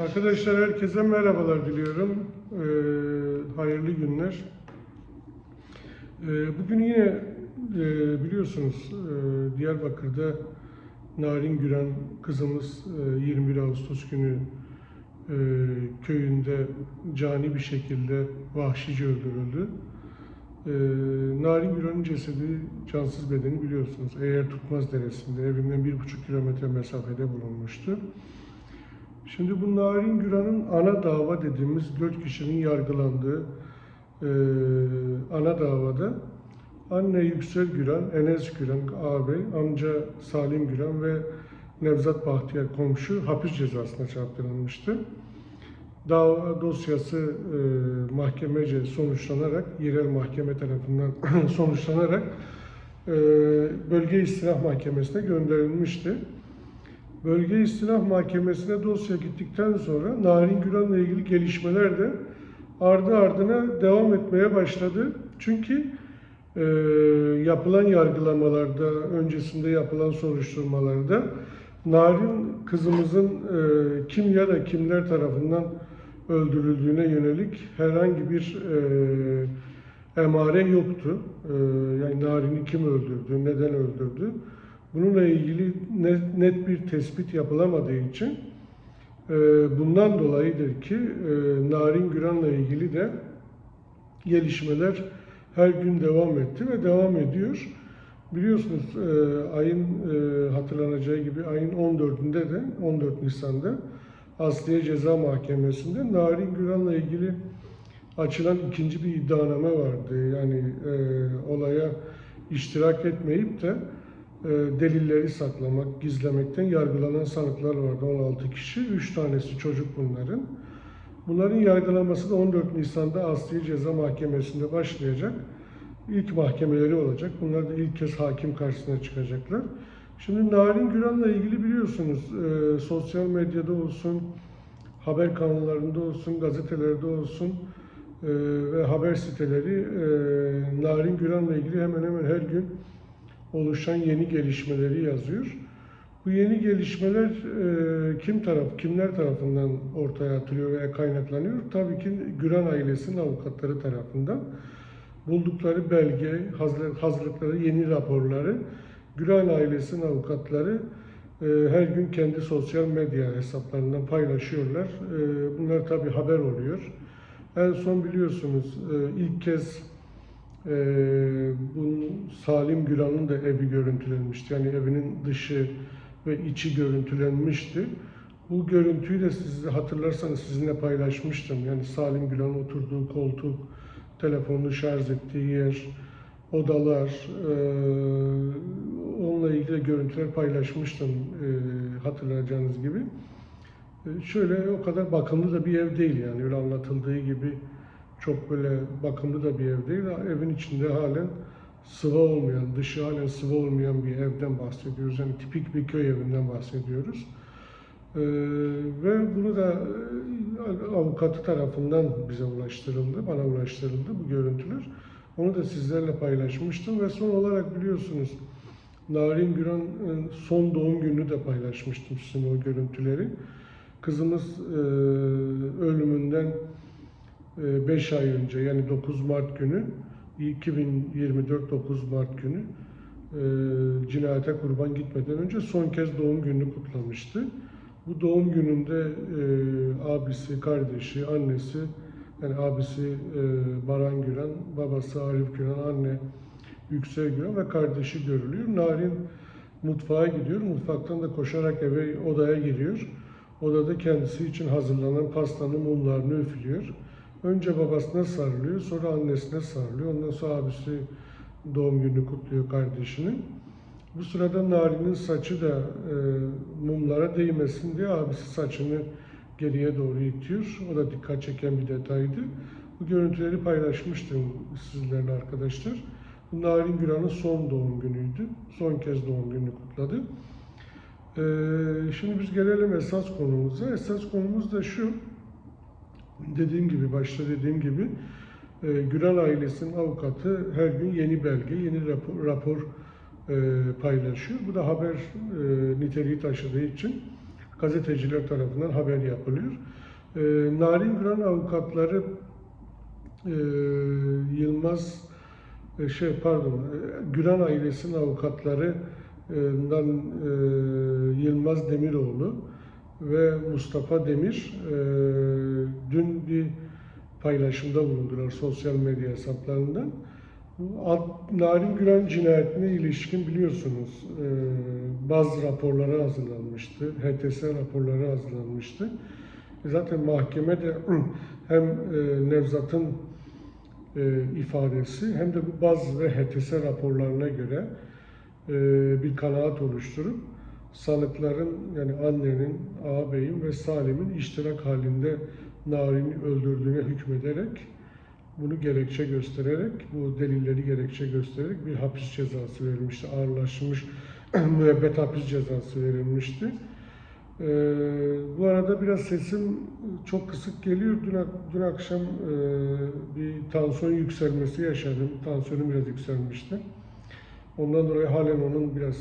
Arkadaşlar herkese merhabalar diliyorum. Ee, hayırlı günler. Ee, bugün yine e, biliyorsunuz e, Diyarbakır'da Narin Güren kızımız e, 21 Ağustos günü e, köyünde cani bir şekilde vahşice öldürüldü. E, Narin Güren'in cesedi cansız bedeni biliyorsunuz. Eğer Tutmaz Deresi'nde bir buçuk kilometre mesafede bulunmuştu. Şimdi bu Narin Güran'ın ana dava dediğimiz dört kişinin yargılandığı e, ana davada anne Yüksel Güran, Enes Güran ağabey, amca Salim Güran ve Nevzat Bahtiyar komşu hapis cezasına çarptırılmıştı. Dava dosyası e, mahkemece sonuçlanarak, yerel mahkeme tarafından sonuçlanarak e, bölge istinaf mahkemesine gönderilmişti. Bölge İstinaf Mahkemesi'ne dosya gittikten sonra Narin Güran'la ilgili gelişmeler de ardı ardına devam etmeye başladı. Çünkü e, yapılan yargılamalarda, öncesinde yapılan soruşturmalarda Narin kızımızın e, kim ya da kimler tarafından öldürüldüğüne yönelik herhangi bir e, emare yoktu. E, yani Narin'i kim öldürdü, neden öldürdü? Bununla ilgili net, net bir tespit yapılamadığı için e, bundan dolayıdır ki e, Narin Güran'la ilgili de gelişmeler her gün devam etti ve devam ediyor. Biliyorsunuz e, ayın e, hatırlanacağı gibi ayın 14'ünde de 14 Nisan'da Asliye Ceza Mahkemesi'nde Narin Güran'la ilgili açılan ikinci bir iddianame vardı. Yani e, olaya iştirak etmeyip de delilleri saklamak, gizlemekten yargılanan sanıklar vardı 16 kişi. 3 tanesi çocuk bunların. Bunların yargılanması da 14 Nisan'da Asliye Ceza Mahkemesi'nde başlayacak. İlk mahkemeleri olacak. Bunlar da ilk kez hakim karşısına çıkacaklar. Şimdi Narin Güran'la ilgili biliyorsunuz e, sosyal medyada olsun, haber kanallarında olsun, gazetelerde olsun e, ve haber siteleri e, Narin Güran'la ilgili hemen hemen her gün oluşan yeni gelişmeleri yazıyor. Bu yeni gelişmeler e, kim taraf, kimler tarafından ortaya atılıyor veya kaynaklanıyor? Tabii ki Güran ailesinin avukatları tarafından buldukları belge, hazır- hazırlıkları, yeni raporları Güran ailesinin avukatları e, her gün kendi sosyal medya hesaplarından paylaşıyorlar. E, bunlar tabii haber oluyor. En son biliyorsunuz e, ilk kez e, bu Salim Güran'ın da evi görüntülenmişti. Yani evinin dışı ve içi görüntülenmişti. Bu görüntüyü de siz hatırlarsanız sizinle paylaşmıştım. Yani Salim Güran'ın oturduğu koltuk, telefonunu şarj ettiği yer, odalar, e, onunla ilgili görüntüler paylaşmıştım e, hatırlayacağınız gibi. E, şöyle o kadar bakımlı da bir ev değil yani öyle anlatıldığı gibi çok böyle bakımlı da bir ev değil. Evin içinde halen sıva olmayan, dışı halen sıva olmayan bir evden bahsediyoruz. Yani tipik bir köy evinden bahsediyoruz. Ee, ve bunu da e, avukatı tarafından bize ulaştırıldı, bana ulaştırıldı bu görüntüler. Onu da sizlerle paylaşmıştım ve son olarak biliyorsunuz Narin Güran'ın son doğum gününü de paylaşmıştım sizin o görüntüleri. Kızımız e, ölümünden 5 ay önce yani 9 Mart günü 2024 9 Mart günü e, cinayete kurban gitmeden önce son kez doğum gününü kutlamıştı. Bu doğum gününde e, abisi, kardeşi, annesi yani abisi e, Baran Güran, babası Arif Güran, anne Yüksel Güran ve kardeşi görülüyor. Narin mutfağa gidiyor. Mutfaktan da koşarak eve odaya giriyor. Odada kendisi için hazırlanan pastanın mumlarını üflüyor. Önce babasına sarılıyor, sonra annesine sarılıyor. Ondan sonra abisi doğum gününü kutluyor kardeşinin. Bu sırada Nari'nin saçı da e, mumlara değmesin diye abisi saçını geriye doğru itiyor. O da dikkat çeken bir detaydı. Bu görüntüleri paylaşmıştım sizlerle arkadaşlar. Bu Narin Güran'ın son doğum günüydü. Son kez doğum gününü kutladı. E, şimdi biz gelelim esas konumuza. Esas konumuz da şu dediğim gibi, başta dediğim gibi e, Güran ailesinin avukatı her gün yeni belge, yeni rapor, rapor e, paylaşıyor. Bu da haber e, niteliği taşıdığı için gazeteciler tarafından haber yapılıyor. E, Narin Güran avukatları e, Yılmaz e, şey pardon e, Güran ailesinin avukatlarından e, Yılmaz Demiroğlu ve Mustafa Demir e, dün bir paylaşımda bulundular sosyal medya hesaplarından. Ad- Narin Güran cinayetine ilişkin biliyorsunuz e, bazı raporları hazırlanmıştı. HTS raporları hazırlanmıştı. Zaten mahkeme de hem e, Nevzat'ın e, ifadesi hem de bu baz ve HTS raporlarına göre e, bir kanaat oluşturup sanıkların yani annenin, ağabeyin ve Salim'in iştirak halinde Narin'i öldürdüğüne hükmederek bunu gerekçe göstererek, bu delilleri gerekçe göstererek bir hapis cezası verilmişti. Ağırlaşmış müebbet hapis cezası verilmişti. Ee, bu arada biraz sesim çok kısık geliyor. Dün, dün akşam e, bir tansiyon yükselmesi yaşadım. Tansiyonum biraz yükselmişti. Ondan dolayı halen onun biraz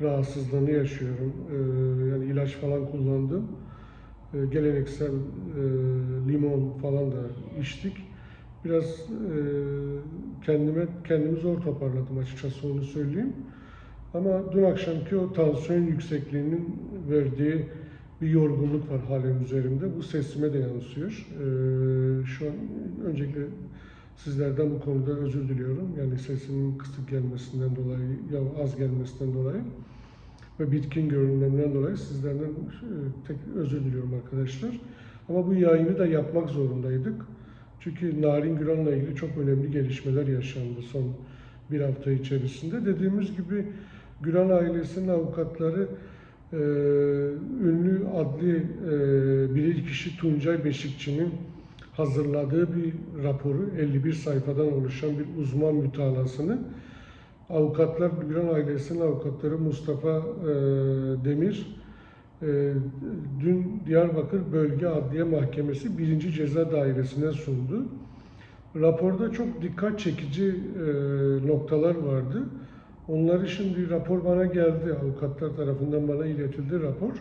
rahatsızlığını yaşıyorum. Ee, yani ilaç falan kullandım. Ee, geleneksel e, limon falan da içtik. Biraz e, kendime kendimi zor toparladım açıkçası onu söyleyeyim. Ama dün akşamki o tansiyon yüksekliğinin verdiği bir yorgunluk var halen üzerimde. Bu sesime de yansıyor. Ee, şu an öncelikle sizlerden bu konuda özür diliyorum. Yani sesimin kısık gelmesinden dolayı, ya az gelmesinden dolayı ve bitkin görünmemden dolayı sizlerden e, tek özür diliyorum arkadaşlar. Ama bu yayını da yapmak zorundaydık. Çünkü Narin Güran'la ilgili çok önemli gelişmeler yaşandı son bir hafta içerisinde. Dediğimiz gibi Güran ailesinin avukatları e, ünlü adli e, bilirkişi Tuncay Beşikçi'nin hazırladığı bir raporu 51 sayfadan oluşan bir uzman mütalasını avukatlar Güran ailesinin avukatları Mustafa e, Demir e, dün Diyarbakır Bölge Adliye Mahkemesi 1. Ceza Dairesi'ne sundu. Raporda çok dikkat çekici e, noktalar vardı. Onları şimdi rapor bana geldi. Avukatlar tarafından bana iletildi rapor.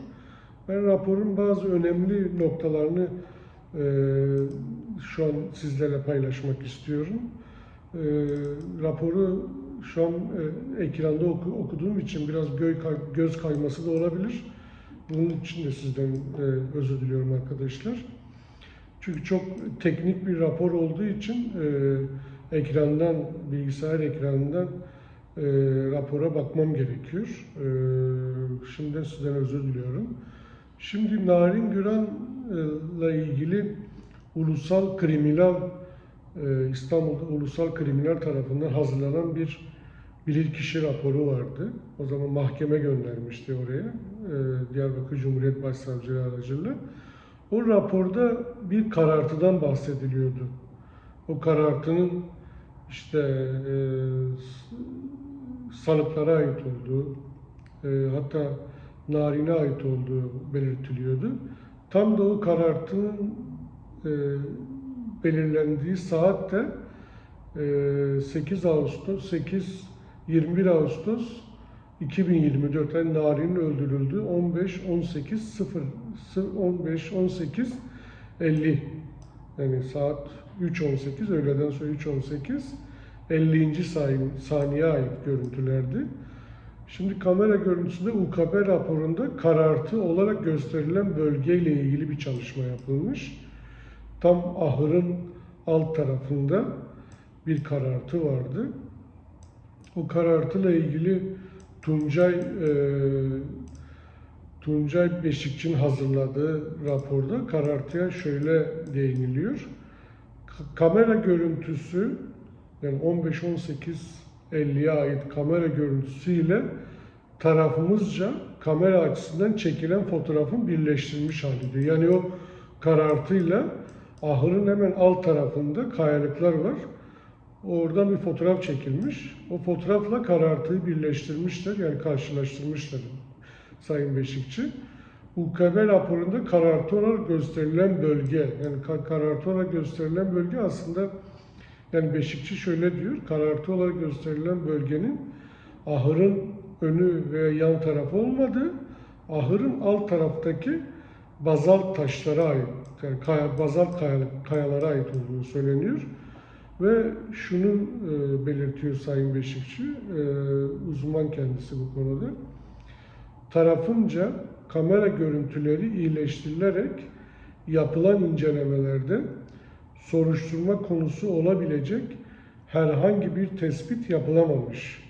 Ben raporun bazı önemli noktalarını şu an sizlerle paylaşmak istiyorum. E, raporu şu an e, ekranda oku- okuduğum için biraz göz kayması da olabilir. Bunun için de sizden e, özür diliyorum arkadaşlar. Çünkü çok teknik bir rapor olduğu için e, ekrandan, bilgisayar ekranından e, rapora bakmam gerekiyor. E, şimdiden sizden özür diliyorum. Şimdi Narin Güran'la ilgili ulusal kriminal e, İstanbul'da ulusal kriminal tarafından hazırlanan bir bilirkişi raporu vardı. O zaman mahkeme göndermişti oraya. e, Diyarbakır Cumhuriyet Başsavcılığı aracılığıyla. O raporda bir karartıdan bahsediliyordu. O karartının işte e, sanıklara ait olduğu, e, hatta Narin'e ait olduğu belirtiliyordu. Tam da o karartının e, belirlendiği saatte e, 8 Ağustos, 8 21 Ağustos 2024 yani Narin'in öldürüldü 15 18 0 15 18 50 yani saat 3.18 öğleden sonra 3.18 50. sayın saniye ait görüntülerdi. Şimdi kamera görüntüsünde UKB raporunda karartı olarak gösterilen bölgeyle ilgili bir çalışma yapılmış. Tam ahırın alt tarafında bir karartı vardı. O karartıyla ilgili Tuncay e, Tuncay Beşikçi'nin hazırladığı raporda karartıya şöyle değiniliyor. Kamera görüntüsü yani 15-18-50'ye ait kamera görüntüsüyle tarafımızca kamera açısından çekilen fotoğrafın birleştirilmiş halidir. Yani o karartıyla ahırın hemen alt tarafında kayalıklar var. Oradan bir fotoğraf çekilmiş. O fotoğrafla karartıyı birleştirmişler yani karşılaştırmışlar Sayın Beşikçi. UKB raporunda karartı olarak gösterilen bölge, yani ka- karartı olarak gösterilen bölge aslında yani Beşikçi şöyle diyor, karartı olarak gösterilen bölgenin ahırın önü veya yan tarafı olmadığı, ahırın alt taraftaki bazalt taşlara ait, yani kaya, bazalt kaya- kayalara ait olduğunu söyleniyor. Ve şunu e, belirtiyor Sayın Beşikçi, e, uzman kendisi bu konuda. Tarafınca kamera görüntüleri iyileştirilerek yapılan incelemelerde soruşturma konusu olabilecek herhangi bir tespit yapılamamış.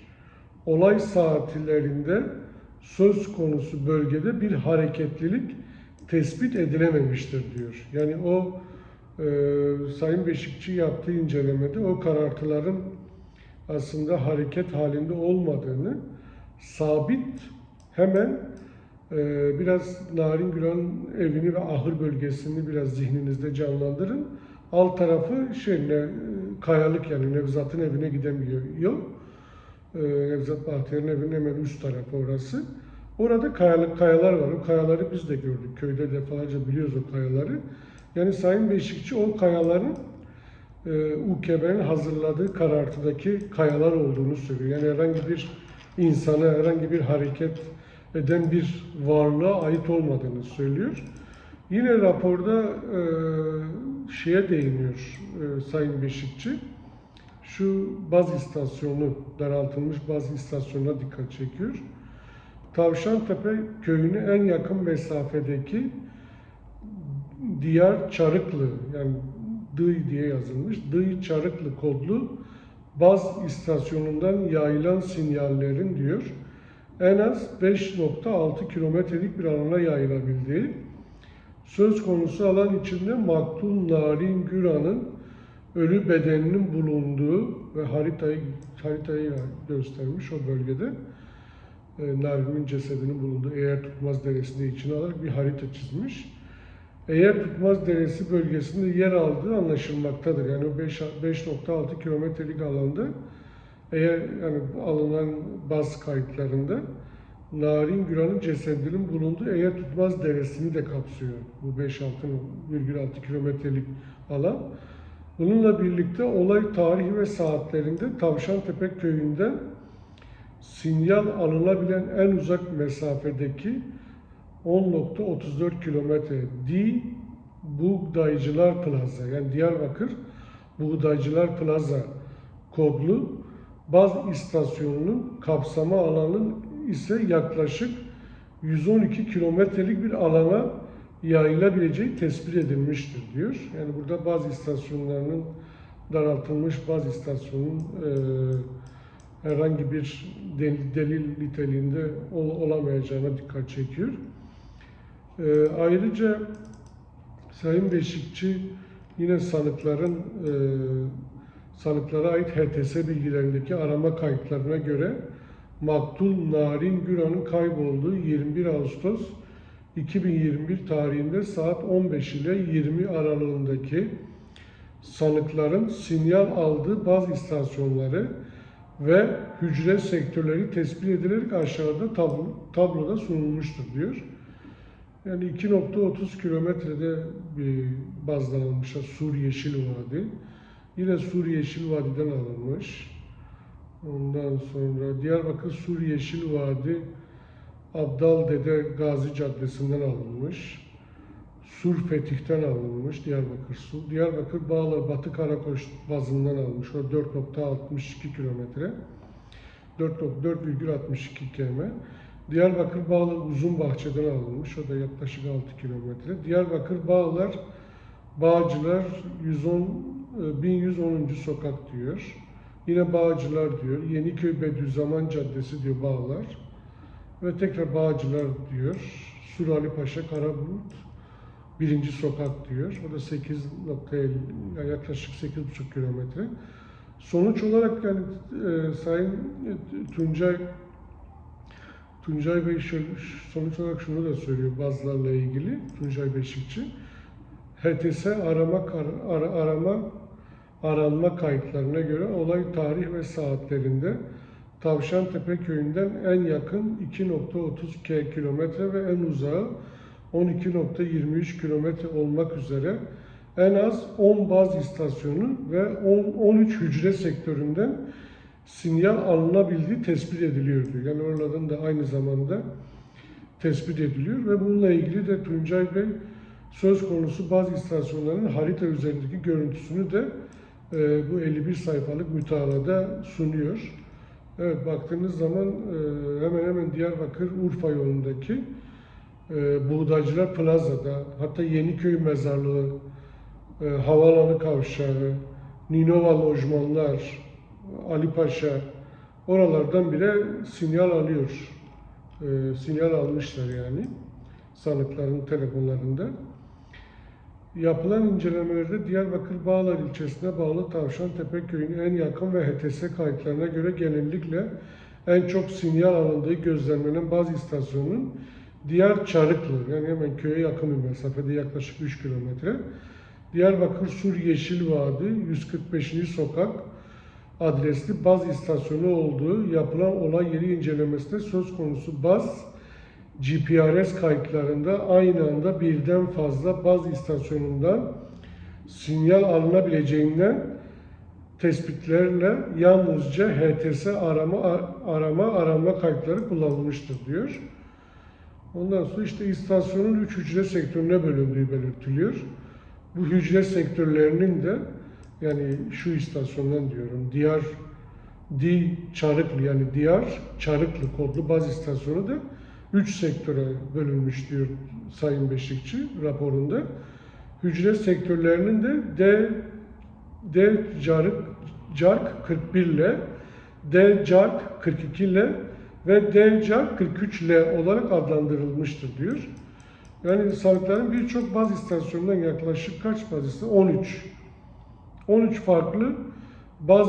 Olay saatlerinde söz konusu bölgede bir hareketlilik tespit edilememiştir diyor. Yani o e, Sayın Beşikçi yaptığı incelemede o karartıların aslında hareket halinde olmadığını sabit hemen e, biraz Narin Güran'ın evini ve ahır bölgesini biraz zihninizde canlandırın. Alt tarafı şey ne, kayalık yani Nevzat'ın evine gidemiyor yol. E, Nevzat Bahtiyar'ın evinin hemen üst tarafı orası. Orada kayalık kayalar var. O kayaları biz de gördük. Köyde defalarca biliyoruz o kayaları. Yani Sayın Beşikçi o kayaların e, UKB'nin hazırladığı karartıdaki kayalar olduğunu söylüyor. Yani herhangi bir insana, herhangi bir hareket eden bir varlığa ait olmadığını söylüyor. Yine raporda e, şeye değiniyor e, Sayın Beşikçi. Şu baz istasyonu, daraltılmış baz istasyonuna dikkat çekiyor. Tavşantepe köyüne en yakın mesafedeki Diyar Çarıklı yani Dıy diye yazılmış. Dıy Çarıklı kodlu baz istasyonundan yayılan sinyallerin diyor en az 5.6 kilometrelik bir alana yayılabildiği, söz konusu alan içinde maktul Narin Güran'ın ölü bedeninin bulunduğu ve haritayı haritayı göstermiş o bölgede e, Narin'in cesedinin bulunduğu Eğer Tutmaz Deresi'nde içine alarak bir harita çizmiş. Eğer Tutmaz Deresi bölgesinde yer aldığı anlaşılmaktadır. Yani o 5 5.6 kilometrelik alanda eğer yani alınan baz kayıtlarında Narin Güran'ın cesedinin bulunduğu Eğer Tutmaz Deresi'ni de kapsıyor. Bu 5-6,6 kilometrelik alan. Bununla birlikte olay tarihi ve saatlerinde Tavşantepe köyünden sinyal alınabilen en uzak mesafedeki 10.34 kilometre Di Buğdaycılar Plaza yani Diyarbakır Buğdaycılar Plaza kodlu baz istasyonunun kapsama alanının ise yaklaşık 112 kilometrelik bir alana yayılabileceği tespit edilmiştir diyor. Yani burada baz istasyonlarının daraltılmış baz istasyonunun e, herhangi bir delil, delil niteliğinde ol, olamayacağına dikkat çekiyor. E, ayrıca Sayın Beşikçi yine sanıkların e, sanıklara ait HTS bilgilerindeki arama kayıtlarına göre Maktul Narin Güran'ın kaybolduğu 21 Ağustos 2021 tarihinde saat 15 ile 20 aralığındaki sanıkların sinyal aldığı baz istasyonları ve hücre sektörleri tespit edilerek aşağıda tablo, tabloda sunulmuştur diyor. Yani 2.30 kilometrede almışlar Sur Yeşil Vadi. Yine Sur Yeşil Vadi'den alınmış. Ondan sonra Diyarbakır Sur Yeşil Vadi Abdal Dede Gazi Caddesi'nden alınmış. Sur Fetih'ten alınmış Diyarbakır Sur. Diyarbakır Bağla Batı Karakoş bazından almış. O 4.62 kilometre. 4.62 km. Diyarbakır Bağlı Uzunbahçe'den alınmış. O da yaklaşık 6 kilometre. Diyarbakır Bağlar Bağcılar 110 e, 1110. sokak diyor. Yine Bağcılar diyor. Yeniköy Bediüzzaman Caddesi diyor Bağlar. Ve tekrar Bağcılar diyor. Sur Ali Paşa Karabulut birinci sokak diyor. O da 8.50 yani yaklaşık 8,5 kilometre. Sonuç olarak yani e, Sayın Tuncay Tuncay Bey şöyle, sonuç olarak şunu da söylüyor bazılarla ilgili Tuncay Beşikçi. HTS arama kar- ara- arama aranma kayıtlarına göre olay tarih ve saatlerinde Tavşantepe köyünden en yakın 2.30 k- kilometre ve en uzağı 12.23 kilometre olmak üzere en az 10 baz istasyonu ve 10, 13 hücre sektöründen sinyal alınabildiği tespit ediliyordu. Yani oraların da aynı zamanda tespit ediliyor ve bununla ilgili de Tuncay Bey söz konusu bazı istasyonların harita üzerindeki görüntüsünü de bu 51 sayfalık mütalada sunuyor. Evet baktığınız zaman e, hemen hemen Diyarbakır Urfa yolundaki e, Buğdaycılar Plaza'da hatta Yeniköy Mezarlığı, e, Havaalanı Kavşağı, Ninova Lojmanlar, Ali Paşa oralardan bile sinyal alıyor. E, sinyal almışlar yani sanıkların telefonlarında. Yapılan incelemelerde Diyarbakır Bağlar ilçesine bağlı Tavşantepe köyünün en yakın ve HTS kayıtlarına göre genellikle en çok sinyal alındığı gözlemlenen bazı istasyonun Diyar Çarıklı yani hemen köye yakın bir mesafede yaklaşık 3 kilometre. Diyarbakır Sur Yeşil Vadi 145. sokak adresli baz istasyonu olduğu yapılan olay yeri incelemesinde söz konusu baz GPRS kayıtlarında aynı anda birden fazla baz istasyonundan sinyal alınabileceğinden tespitlerle yalnızca HTS arama arama arama kayıtları kullanılmıştır diyor. Ondan sonra işte istasyonun üç hücre sektörüne bölündüğü belirtiliyor. Bu hücre sektörlerinin de yani şu istasyondan diyorum Diyar Di Çarıklı yani Diyar Çarıklı kodlu baz istasyonu da üç sektöre bölünmüş diyor Sayın Beşikçi raporunda. Hücre sektörlerinin de D D Carık Cark 41 ile D Cark 42 ile ve D Cark 43 ile olarak adlandırılmıştır diyor. Yani sağlıkların birçok baz istasyonundan yaklaşık kaç baz istasyon? 13. 13 farklı baz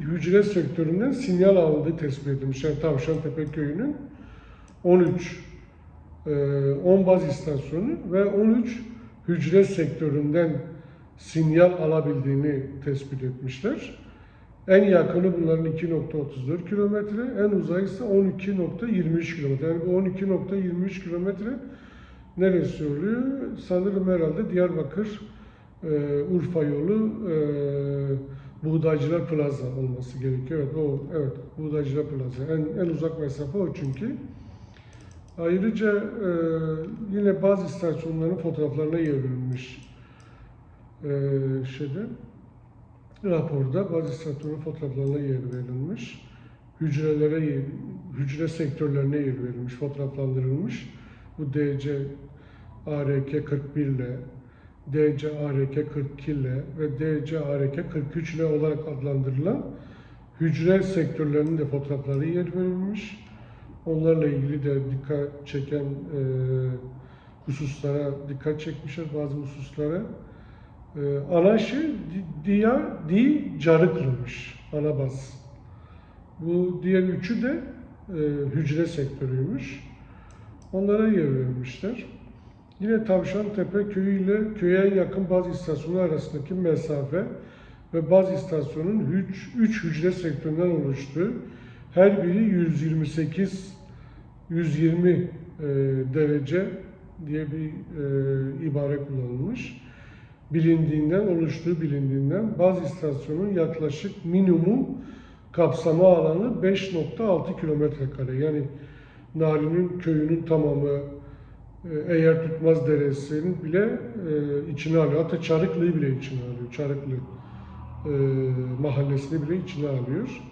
hücre sektöründen sinyal alındığı tespit edilmiş. Yani Tavşantepe köyünün 13 e, 10 baz istasyonu ve 13 hücre sektöründen sinyal alabildiğini tespit etmişler. En yakını bunların 2.34 kilometre, en uzayı ise 12.23 kilometre. Yani bu 12.23 kilometre neresi oluyor? Sanırım herhalde Diyarbakır e, Urfa yolu e, Buğdaycılar Plaza olması gerekiyor. Evet, o evet Buğdaycılar Plaza. En, en uzak mesafe o çünkü. Ayrıca e, yine bazı istasyonların fotoğraflarına yer verilmiş e, şeyde raporda bazı istasyonların fotoğraflarına yer verilmiş. Hücrelere hücre sektörlerine yer verilmiş, fotoğraflandırılmış. Bu DC ARK 41 ile DC ARK 42 ile ve DC ARK 43 ile olarak adlandırılan hücre sektörlerinin de fotoğrafları yer verilmiş. Onlarla ilgili de dikkat çeken e, hususlara dikkat çekmişler bazı hususlara. E, ana şey di, diyar, di carıklıymış ana baz. Bu diğer üçü de e, hücre sektörüymüş. Onlara yer vermişler. Yine Tavşantepe köyü ile köye yakın baz istasyonu arasındaki mesafe ve baz istasyonun 3 hücre sektöründen oluştuğu her biri 128 120 e, derece diye bir e, ibare kullanılmış. Bilindiğinden, oluştuğu bilindiğinden baz istasyonun yaklaşık minimum kapsama alanı 5.6 kilometre kare. Yani Nari'nin köyünün tamamı, e, eğer tutmaz deresinin bile e, içine alıyor. Hatta Çarıklı'yı bile içine alıyor. Çarıklı e, mahallesini bile içine alıyor.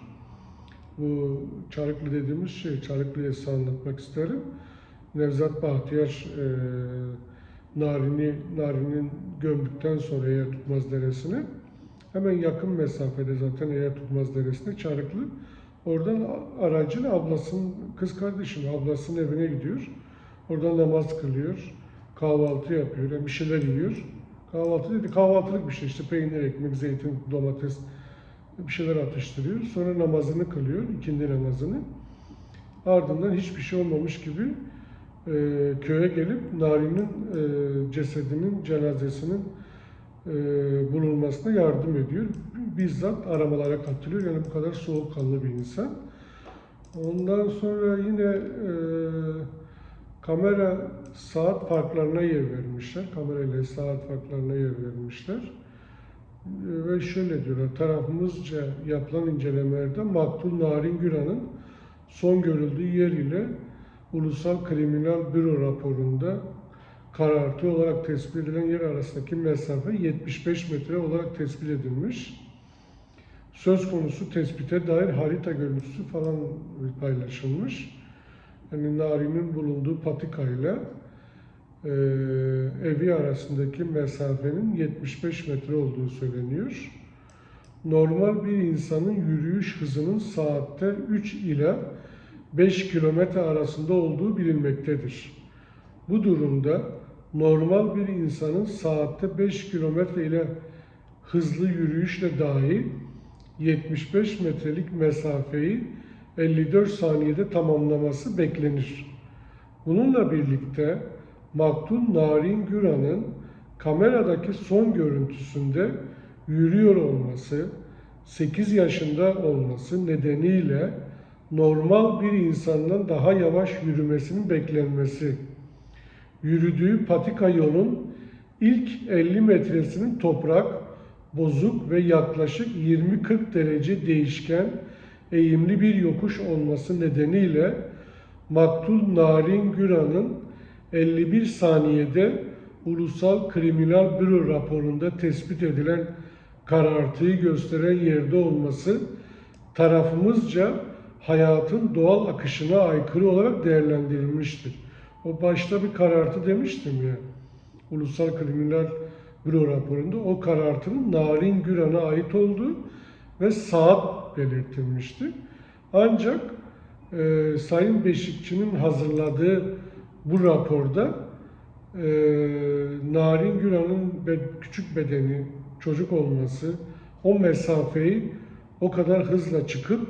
Bu Çarıklı dediğimiz şey, Çarıklı'yı size anlatmak isterim. Nevzat Bahtiyar e, Narin'i, Narin'in gömdükten sonra eğer tutmaz deresine hemen yakın mesafede zaten eğer tutmaz deresine Çarıklı. Oradan aracın ablasının, kız kardeşinin ablasının evine gidiyor. Oradan namaz kılıyor, kahvaltı yapıyor, yani bir şeyler yiyor. Kahvaltı dedi, kahvaltılık bir şey işte peynir, ekmek, zeytin, domates bir şeyler atıştırıyor. Sonra namazını kılıyor, ikindi namazını. Ardından hiçbir şey olmamış gibi e, köye gelip Nari'nin e, cesedinin, cenazesinin e, bulunmasına yardım ediyor. Bizzat aramalara katılıyor. Yani bu kadar soğukkanlı bir insan. Ondan sonra yine e, kamera saat farklarına yer vermişler. Kamera ile saat farklarına yer vermişler. Ve şöyle diyorlar, tarafımızca yapılan incelemelerde maktul Narin Güran'ın son görüldüğü yer ile Ulusal Kriminal Büro raporunda karartı olarak tespit edilen yer arasındaki mesafe 75 metre olarak tespit edilmiş. Söz konusu tespite dair harita görüntüsü falan paylaşılmış. Yani Nari'nin bulunduğu patikayla e, evi arasındaki mesafenin 75 metre olduğu söyleniyor. Normal bir insanın yürüyüş hızının saatte 3 ile 5 kilometre arasında olduğu bilinmektedir. Bu durumda normal bir insanın saatte 5 kilometre ile hızlı yürüyüşle dahi 75 metrelik mesafeyi 54 saniyede tamamlaması beklenir. Bununla birlikte Maktul Narin Güran'ın kameradaki son görüntüsünde yürüyor olması, 8 yaşında olması nedeniyle normal bir insandan daha yavaş yürümesinin beklenmesi, yürüdüğü patika yolun ilk 50 metresinin toprak, bozuk ve yaklaşık 20-40 derece değişken eğimli bir yokuş olması nedeniyle Maktul Narin Güran'ın 51 saniyede Ulusal Kriminal Büro raporunda tespit edilen karartıyı gösteren yerde olması tarafımızca hayatın doğal akışına aykırı olarak değerlendirilmiştir. O başta bir karartı demiştim ya. Ulusal Kriminal Büro raporunda o karartının Narin Güran'a ait olduğu ve saat belirtilmişti. Ancak e, Sayın Beşikçi'nin hazırladığı bu raporda e, Narin Güran'ın be, küçük bedeni, çocuk olması, o mesafeyi o kadar hızla çıkıp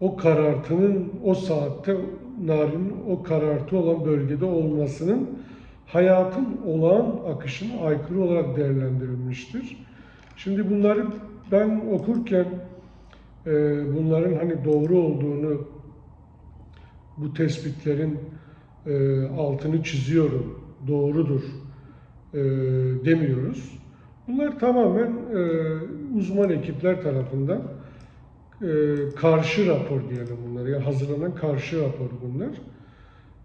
o karartının o saatte Narin'in o karartı olan bölgede olmasının hayatın olağan akışına aykırı olarak değerlendirilmiştir. Şimdi bunları ben okurken e, bunların hani doğru olduğunu bu tespitlerin e, altını çiziyorum, doğrudur e, demiyoruz. Bunlar tamamen e, uzman ekipler tarafından e, karşı rapor diyelim bunları. Yani hazırlanan karşı rapor bunlar.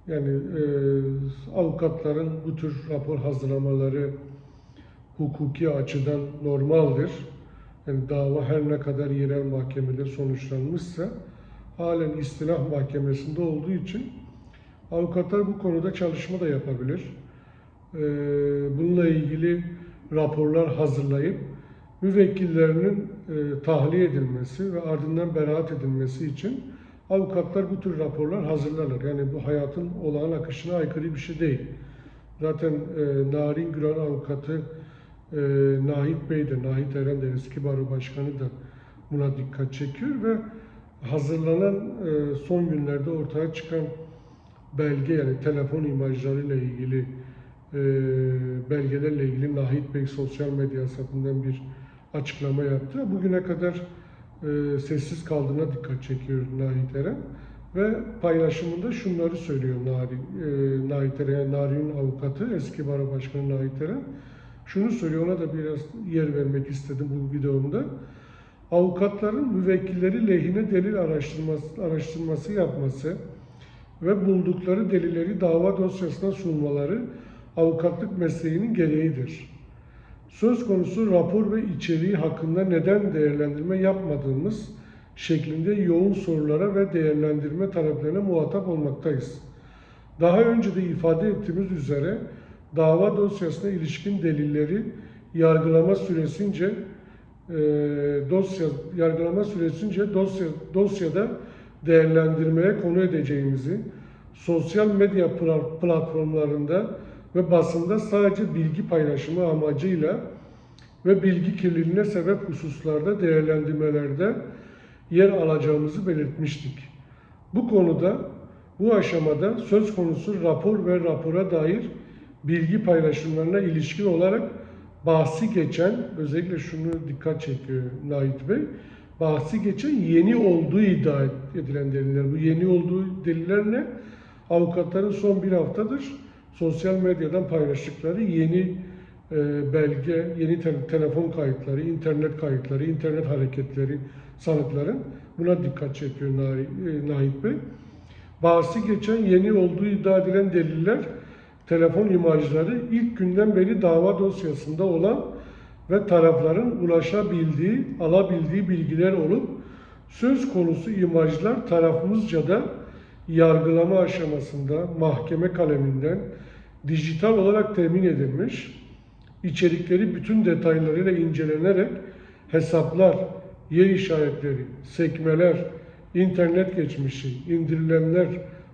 Yani e, avukatların bu tür rapor hazırlamaları hukuki açıdan normaldir. Yani dava her ne kadar yerel mahkemede sonuçlanmışsa halen istilah mahkemesinde olduğu için avukatlar bu konuda çalışma da yapabilir. E, bununla ilgili raporlar hazırlayıp müvekkillerinin e, tahliye edilmesi ve ardından beraat edilmesi için avukatlar bu tür raporlar hazırlarlar. Yani bu hayatın olağan akışına aykırı bir şey değil. Zaten e, Narin Güran avukatı e, Nahit Bey de, Nahit Eren de eski baro başkanı da buna dikkat çekiyor ve hazırlanan e, son günlerde ortaya çıkan belge yani telefon imajlarıyla ilgili e, belgelerle ilgili Nahit Bey sosyal medya hesabından bir açıklama yaptı. Bugüne kadar e, sessiz kaldığına dikkat çekiyor Nahit Eren ve paylaşımında şunları söylüyor Nari, e, Nahit Eren, Nari'nin avukatı, eski baro başkanı Nahit Eren. Şunu söylüyor, ona da biraz yer vermek istedim bu videomda. Avukatların müvekkilleri lehine delil araştırması, araştırması yapması ve buldukları delilleri dava dosyasına sunmaları avukatlık mesleğinin gereğidir. Söz konusu rapor ve içeriği hakkında neden değerlendirme yapmadığımız şeklinde yoğun sorulara ve değerlendirme taleplerine muhatap olmaktayız. Daha önce de ifade ettiğimiz üzere dava dosyasına ilişkin delilleri yargılama süresince e, dosya yargılama süresince dosya dosyada değerlendirmeye konu edeceğimizi sosyal medya platformlarında ve basında sadece bilgi paylaşımı amacıyla ve bilgi kirliliğine sebep hususlarda değerlendirmelerde yer alacağımızı belirtmiştik. Bu konuda bu aşamada söz konusu rapor ve rapora dair bilgi paylaşımlarına ilişkin olarak bahsi geçen, özellikle şunu dikkat çekiyor Nait Bey, bahsi geçen yeni olduğu iddia edilen deliller. Bu yeni olduğu deliller ne? Avukatların son bir haftadır sosyal medyadan paylaştıkları yeni e, belge, yeni te- telefon kayıtları, internet kayıtları, internet hareketleri, sanıkların buna dikkat çekiyor e, Nahit Bey. Bahsi geçen yeni olduğu iddia edilen deliller, telefon imajları ilk günden beri dava dosyasında olan ve tarafların ulaşabildiği, alabildiği bilgiler olup söz konusu imajlar tarafımızca da yargılama aşamasında mahkeme kaleminden dijital olarak temin edilmiş, içerikleri bütün detaylarıyla incelenerek hesaplar, yer işaretleri, sekmeler, internet geçmişi, indirilenler,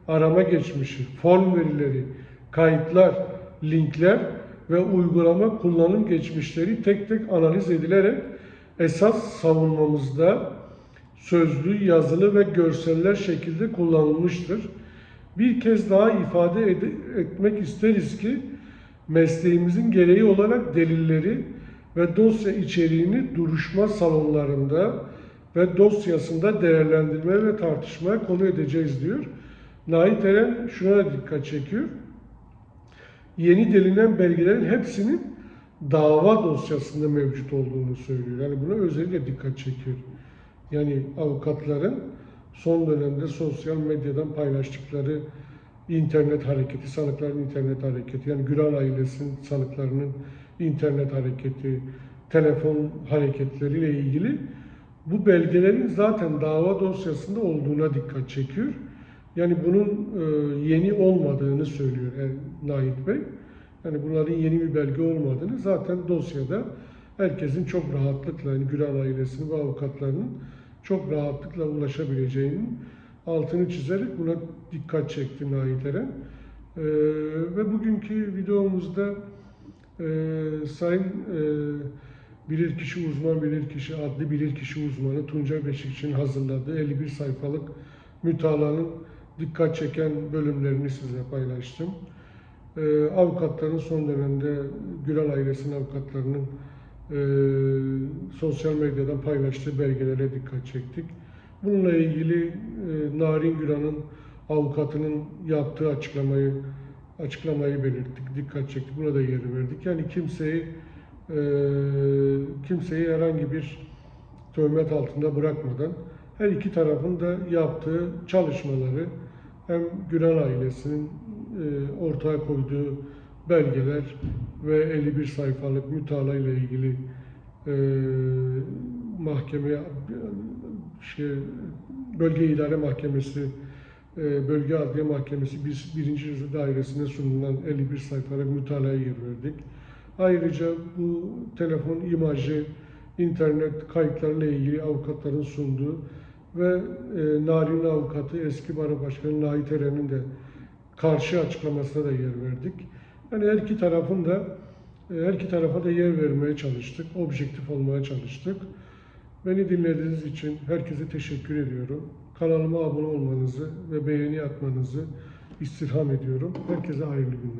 arama geçmişi, form verileri, kayıtlar, linkler ve uygulama kullanım geçmişleri tek tek analiz edilerek esas savunmamızda sözlü, yazılı ve görseller şekilde kullanılmıştır. Bir kez daha ifade etmek isteriz ki mesleğimizin gereği olarak delilleri ve dosya içeriğini duruşma salonlarında ve dosyasında değerlendirme ve tartışmaya konu edeceğiz diyor. Nait Eren şuna dikkat çekiyor. Yeni delinen belgelerin hepsinin dava dosyasında mevcut olduğunu söylüyor. Yani buna özellikle dikkat çekiyor. Yani avukatların son dönemde sosyal medyadan paylaştıkları internet hareketi, sanıkların internet hareketi, yani Güran ailesinin sanıklarının internet hareketi, telefon hareketleriyle ilgili bu belgelerin zaten dava dosyasında olduğuna dikkat çekiyor. Yani bunun e, yeni olmadığını söylüyor Er- Nait Bey. Yani bunların yeni bir belge olmadığını zaten dosyada herkesin çok rahatlıkla, yani Güran ailesinin ve avukatlarının çok rahatlıkla ulaşabileceğinin altını çizerek buna dikkat çekti Nait Eren. Ee, ve bugünkü videomuzda e, Sayın e, Bilirkişi Uzman Bilirkişi adlı Bilirkişi Uzmanı Tuncay Beşikçi'nin hazırladığı 51 sayfalık mütalanın dikkat çeken bölümlerini size paylaştım. Ee, avukatların son dönemde Gülen ailesinin avukatlarının e, sosyal medyadan paylaştığı belgelere dikkat çektik. Bununla ilgili e, Narin Güran'ın avukatının yaptığı açıklamayı açıklamayı belirttik, dikkat çektik. Buna da yer verdik. Yani kimseyi e, kimseyi herhangi bir töhmet altında bırakmadan her iki tarafın da yaptığı çalışmaları hem Gülen ailesinin e, ortaya koyduğu belgeler ve 51 sayfalık mütala ile ilgili e, mahkemeye şey, bölge idare mahkemesi e, bölge adliye mahkemesi bir, birinci dairesine sunulan 51 sayfalık mütalaya yer verdik. Ayrıca bu telefon imajı, internet kayıtlarıyla ilgili avukatların sunduğu ve e, Narin avukatı eski baro başkanı Nait Eren'in de karşı açıklamasına da yer verdik. Yani her iki tarafın da e, her iki tarafa da yer vermeye çalıştık, objektif olmaya çalıştık. Beni dinlediğiniz için herkese teşekkür ediyorum. Kanalıma abone olmanızı ve beğeni atmanızı istirham ediyorum. Herkese hayırlı günler.